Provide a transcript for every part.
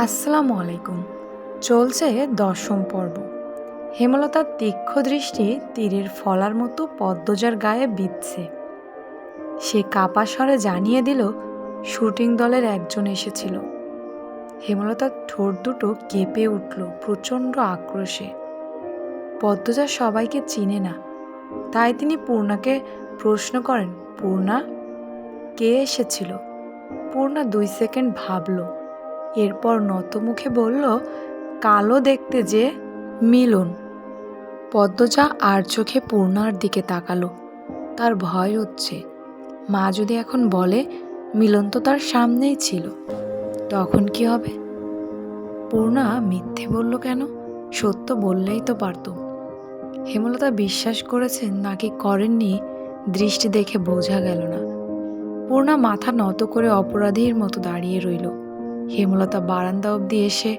আসসালামু আলাইকুম। চলছে দশম পর্ব। হেমলতার তীক্ষ্ণ দৃষ্টি তীরের ফলার মতো পদ্মজার গায়ে বিঁধছে। সে কাপা স্বরে জানিয়ে দিল, শুটিং দলের একজন এসেছিল। হেমলতার ঠোঁট দুটো কেঁপে উঠল প্রচণ্ড আক্রোশে। পদ্মজা সবাইকে চিনে না। তাই তিনি পূর্ণাকে প্রশ্ন করেন, পূর্ণা, কে এসেছিল? পূর্ণা দুই সেকেন্ড ভাবলো। এরপর নতমুখে বলল কালো দেখতে যে মিলন। পদ্মজা আর চোখে পূর্ণার দিকে তাকালো। তার ভয় হচ্ছে। মা যদি এখন বলে, মিলন তো তার সামনেই ছিল, তখন কি হবে? পূর্ণা মিথ্যে বলল কেন? সত্য বললেই তো পারত। হেমলতা বিশ্বাস করেছেন নাকি করেননি দৃষ্টি দেখে বোঝা গেল না। পূর্ণা মাথা নত করে অপরাধীর মতো দাঁড়িয়ে রইল। হেমলতা বারান্দা অবধি এসে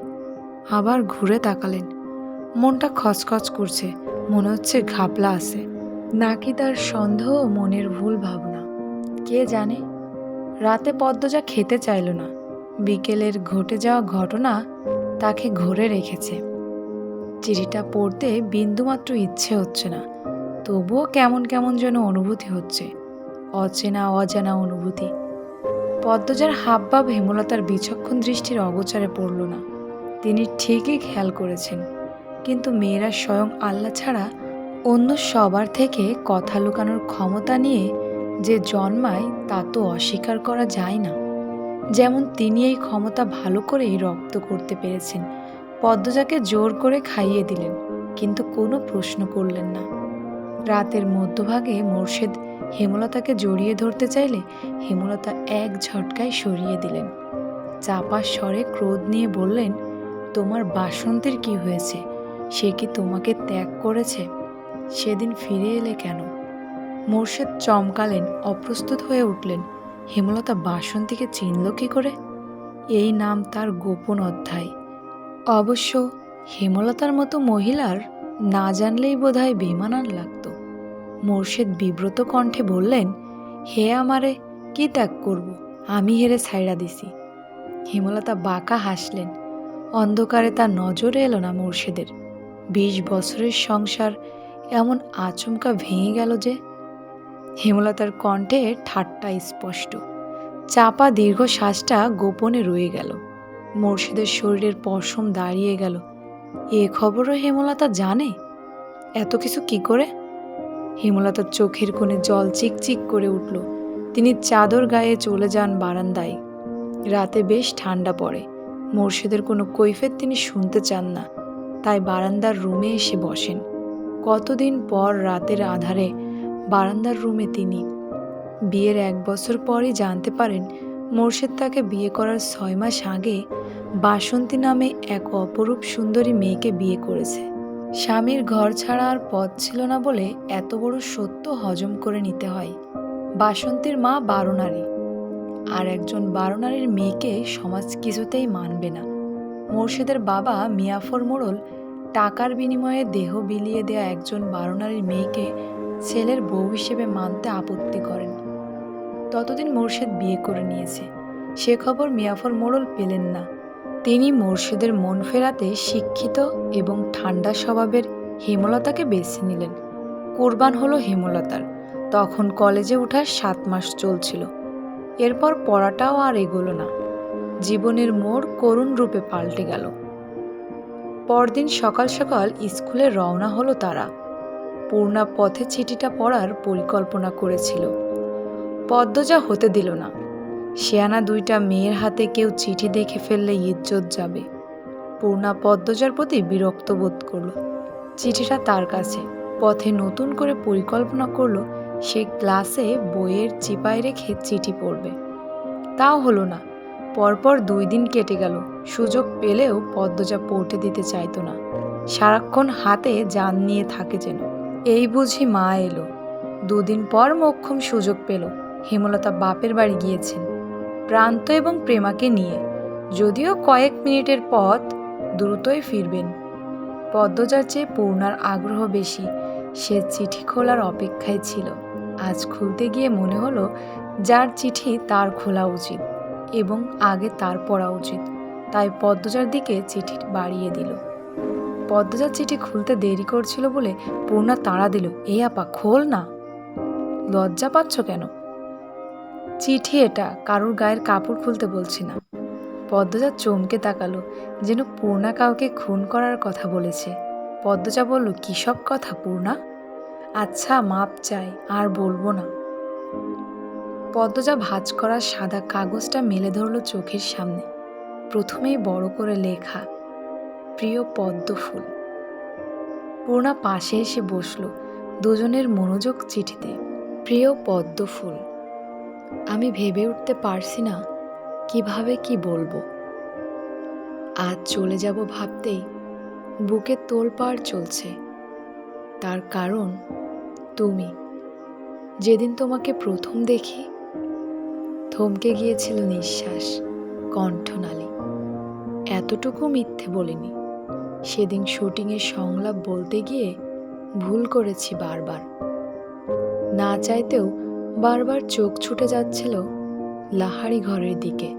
আবার ঘুরে তাকালেন। মনটা খচখচ করছে, মনে হচ্ছে ঘাপলা আছে। নাকি তার সন্দেহ মনের ভুল ভাবনা? কে জানে? রাতে পদ্মজা খেতে চাইল না। বিকেলের ঘটে যাওয়া ঘটনা তাকে ঘুরে রেখেছে। চিঠিটা পড়তে বিন্দুমাত্র ইচ্ছে হচ্ছে না। তবুও কেমন কেমন যেন অনুভূতি হচ্ছে। অচেনা অজানা অনুভূতি। পদ্মজার হাবভাব হেমলতার বিচক্ষণ দৃষ্টির অগোচরে পড়ল না। তিনি ঠিকই খেয়াল করেছেন, কিন্তু মেয়েরা স্বয়ং আল্লাহ ছাড়া অন্য সবার থেকে কথা লুকানোর ক্ষমতা নিয়ে যে জন্মায় তা তো অস্বীকার করা যায় না। যেমন তিনি এই ক্ষমতা ভালো করেই রপ্ত করতে পেরেছেন। পদ্মজাকে জোর করে খাইয়ে দিলেন, কিন্তু কোনো প্রশ্ন করলেন না। রাতের মধ্যভাগে মোর্শেদ হেমলতাকে জড়িয়ে ধরতে চাইলে হেমলতা এক ঝটকায় সরিয়ে দিলেন। চাপা স্বরে ক্রোধ নিয়ে বললেন, তোমার বাসন্তের কি হয়েছে? সে কি তোমাকে ত্যাগ করেছে? সেদিন ফিরে এলে কেন? মোর্শেদ চমকালেন, অপ্রস্তুত হয়ে উঠলেন। হেমলতা বাসন্তীকে চিনল কি করে? এই নাম তার গোপন অধ্যায়। অবশ্য হেমলতার মতো মহিলার না জানলেই বোধহয় বেমানান লাগতো মোর্শেদ বিব্রত কণ্ঠে বললেন, হে আমারে, কি ত্যাগ করব? আমি হেরে ছাইড়া দিছি। হেমলতা বাঁকা হাসলেন। অন্ধকারে তার নজরে এলো না মোর্শেদের। বিশ বছরের সংসার এমন আচমকা ভেঙে গেল যে, হেমলতার কণ্ঠে ঠাট্টা স্পষ্ট। চাপা দীর্ঘ শ্বাসটা গোপনে রয়ে গেল। মোর্শেদের শরীরের পশম দাঁড়িয়ে গেল। এ খবরও হেমলতা জানে? এত কিছু কি করে? হেমলতার চোখের কোণে জল চিকচিক করে উঠল। তিনি চাদর গায়ে চলে যান বারান্দায়। রাতে বেশ ঠান্ডা পড়ে। মোর্শেদের কোনো কৈফেত তিনি শুনতে চান না। তাই বারান্দার রুমে এসে বসেন। কতদিন পর রাতের আধারে বারান্দার রুমে তিনি। বিয়ের এক বছর পরই জানতে পারেন, মোর্শেদ তাকে বিয়ে করার ছয় মাস আগে বাসন্তী নামে এক অপরূপ সুন্দরী মেয়েকে বিয়ে করেছে। স্বামীর ঘর ছাড়া আর পথ ছিল না বলে এত বড় সত্য হজম করে নিতে হয়। বাসন্তীর মা বারো নারী আর একজন বারো নারীর মেয়েকে সমাজ কিছুতেই মানবে না। মোর্শেদের বাবা মিয়াফর মোড়ল টাকার বিনিময়ে দেহ বিলিয়ে দেয়া একজন বারো নারীর মেয়েকে ছেলের বউ হিসেবে মানতে আপত্তি করেন। ততদিন মোর্শেদ বিয়ে করে নিয়েছে। সে খবর মিয়াফর মোড়ল পেলেন না। তিনি মোর্শেদের মন ফেরাতে শিক্ষিত এবং ঠান্ডা স্বভাবের হেমলতাকে বেছে নিলেন। কোরবান হলো হেমলতার। তখন কলেজে ওঠার সাত মাস চলছিল। এরপর পড়াটাও আর এগোলো না। জীবনের মোড় করুণ রূপে পাল্টে গেল। পরদিন সকাল সকাল স্কুলে রওনা হলো তারা। পূর্ণা পথে চিঠিটা পড়ার পরিকল্পনা করেছিল। পদ্মজা হতে দিল না। শেয়ানা দুইটা মেয়ের হাতে কেউ চিঠি দেখে ফেললে ইজ্জত যাবে। পূর্ণা পদ্মজার প্রতি বিরক্ত বোধ করল। চিঠিটা তার কাছে। পথে নতুন করে পরিকল্পনা করল, সে ক্লাসে বইয়ের চিপায় রেখে চিঠি পড়বে। তাও হলো না। পরপর দুই দিন কেটে গেল। সুযোগ পেলেও পদ্মজা পড়তে দিতে চাইতো না। সারাক্ষণ হাতে যান নিয়ে থাকে যেন। এই বুঝি মা এলো। দুদিন পর মক্ষম সুযোগ পেল। হেমলতা বাপের বাড়ি গিয়েছেন। প্রান্ত এবং প্রেমাকে নিয়ে। যদিও কয়েক মিনিটের পথ দ্রুতই ফিরবেন। পদ্মজার চেয়ে পূর্ণার আগ্রহ বেশি। সে চিঠি খোলার অপেক্ষায় ছিল। আজ খুলতে গিয়ে মনে হলো যার চিঠি তার খোলা উচিত এবং আগে তার পড়া উচিত। তাই পদ্মজার দিকে চিঠি বাড়িয়ে দিল। পদ্মজার চিঠি খুলতে দেরি করছিল বলে পূর্ণা তাড়া দিল, এই আপা, খোল না। লজ্জা পাচ্ছ কেন? চিঠি এটা, কারোর গায়ের কাপড় খুলতে বলছি না। পদ্মজা চমকে তাকালো, যেন পূর্ণা কাউকে খুন করার কথা বলেছে। পদ্মজা বলল, কী সব কথা, পূর্ণা? আচ্ছা মাপ চাই, আর বলব না। পদ্মজা ভাজ করা সাদা কাগজটা মেলে ধরল চোখের সামনে। প্রথমেই বড় করে লেখা, প্রিয় পদ্ম ফুল পূর্ণা পাশে এসে বসল, দুজনের মনোযোগ চিঠিতে, প্রিয় পদ্ম ফুল আমি ভেবে উঠতে পারছি না কীভাবে কি বলব। আজ চলে যাব ভাবতেই বুকে তোলপাড় চলছে। তার কারণ তুমি। যেদিন তোমাকে প্রথম দেখি, থমকে গিয়েছিল নিঃশ্বাস, কণ্ঠনালী। এতটুকু মিথ্যে বলিনি। সেদিন শুটিংয়ের সংলাপ বলতে গিয়ে ভুল করেছি বারবার। না চাইতেও বারবার চোখ ছুটে যাচ্ছিল লাহারি ঘরের দিকে।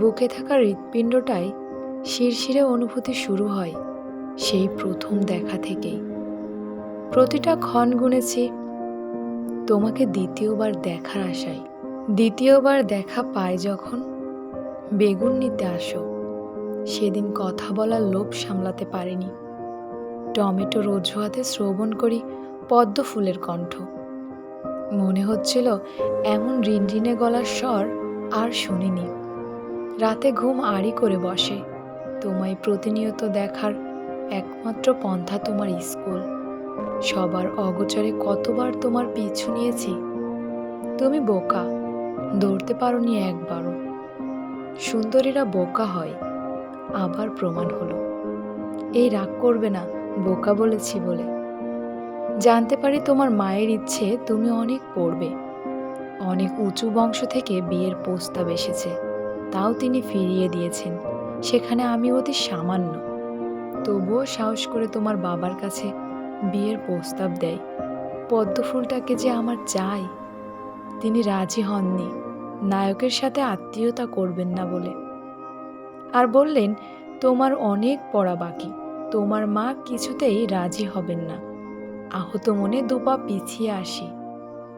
বুকে থাকা হৃৎপিণ্ডটাই শিরশিরে অনুভূতি শুরু হয় সেই প্রথম দেখা থেকেই। প্রতিটা ক্ষণ গুনেছি তোমাকে দ্বিতীয়বার দেখার আশায়। দ্বিতীয়বার দেখা পায় যখন বেগুন নিতে আসো। সেদিন কথা বলার লোভ সামলাতে পারিনি। টমেটো রোজুহাতে শ্রবণ করি পদ্ম ফুলের কণ্ঠ। মনে হচ্ছিল এমন রিনরিনে গলার স্বর আর শুনিনি। রাতে ঘুম আড়ি করে বসে, তোমায় প্রতিনিয়ত দেখার একমাত্র পন্থা তোমার স্কুল। সবার অগোচরে কতবার তোমার পিছু নিয়েছি? তুমি বোকা, দৌড়তে পারোনি একবারও। সুন্দরীরা বোকা হয়, আবার প্রমাণ হলো। এই রাগ করবে না, বোকা বলেছি বলে। জানতে পারি তোমার মায়ের ইচ্ছে তুমি অনেক পড়বে। অনেক উঁচু বংশ থেকে বিয়ের প্রস্তাব এসেছে। তাও তিনি ফিরিয়ে দিয়েছেন। সেখানে আমি অতি সামান্য। তবুও সাহস করে তোমার বাবার কাছে বিয়ের প্রস্তাব দেয়। পদ্ম ফুলটাকে যে আমার চাই। তিনি রাজি হননি। নায়কের সাথে আত্মীয়তা করবেন না বলে। আর বললেন, তোমার অনেক পড়া বাকি। তোমার মা কিছুতেই রাজি হবেন না। আহত মনে দুপা পিছিয়ে আসি।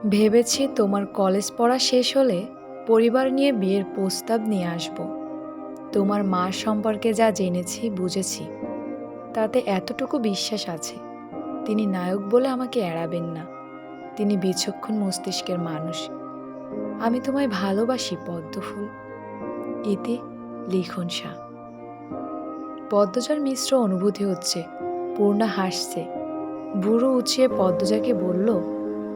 ভেবেছি তোমার কলেজ পড়া শেষ হলে পরিবার নিয়ে বিয়ের প্রস্তাব নিয়ে আসব। তোমার মা সম্পর্কে যা জেনেছি, বুঝেছি, তাতে এতটুকু বিশ্বাস আছে। তিনি নায়ক বলে আমাকে এড়াবেন না। তিনি বিচক্ষণ মস্তিষ্কের মানুষ। আমি তোমায় ভালোবাসি, পদ্মফুল। ইতি লিখন শাহ। পদ্মজার মিশ্র অনুভূতি হচ্ছে, পূর্ণা হাসছে। বুড়ো উঁচিয়ে পদ্মজাকে বলল,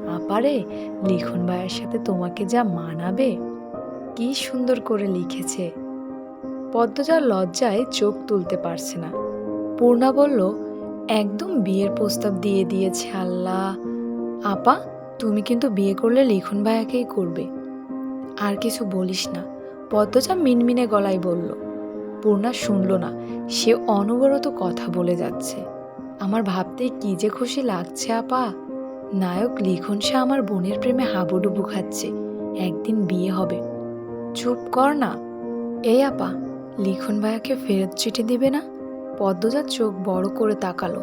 আপারে, লিখন ভাইয়ের সাথে তোমাকে যা মানাবে, কি সুন্দর করে লিখেছে। পদ্মজার লজ্জায় চোখ তুলতে পারছে না। পূর্ণা বলল, একদম বিয়ের প্রস্তাব দিয়ে দিয়েছে আল্লাহ। আপা, তুমি কিন্তু বিয়ে করলে লিখন ভাইয়াকেই করবে। আর কিছু বলিস না। পদ্মজা মিনমিনে গলায় বলল, পূর্ণা শুনল না, সে অনবরত কথা বলে যাচ্ছে। আমার ভাবতে কি যে খুশি লাগছে, আপা। নায়ক লিখন সে আমার বোনের প্রেমে হাবুডুবু খাচ্ছে, একদিন বিয়ে হবে। চুপ কর না। এই, আপা, লিখন ভাইয়াকে ফেরত চিঠি দিবে না? পদ্মজার চোখ বড় করে তাকালো,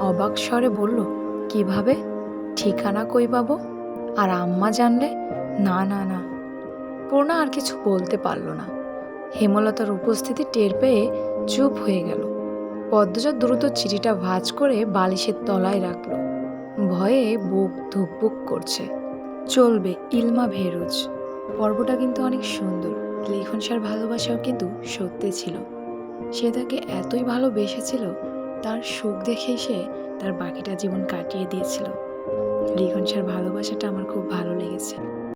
অবাক স্বরে বলল, কীভাবে? ঠিকানা কই পাবো? আর আম্মা জানলে? না না না। পূর্ণা আর কিছু বলতে পারল না। হেমলতার উপস্থিতি টের পেয়ে চুপ হয়ে গেল। পদ্মজা দ্রুত চিঠিটা ভাজ করে বালিশের তলায় রাখল। ভয়ে বুক ধুকপুক করছে। চলবে ইলমা ভেরোজ। পর্বটা কিন্তু অনেক সুন্দর। লিখন সার ভালোবাসাও কিন্তু সত্যি ছিল। সে তাকে এতই ভালোবেসেছিল, তার সুখ দেখে সে তার বাকিটা জীবন কাটিয়ে দিয়েছিল। লিখন সার ভালোবাসাটা আমার খুব ভালো লেগেছে।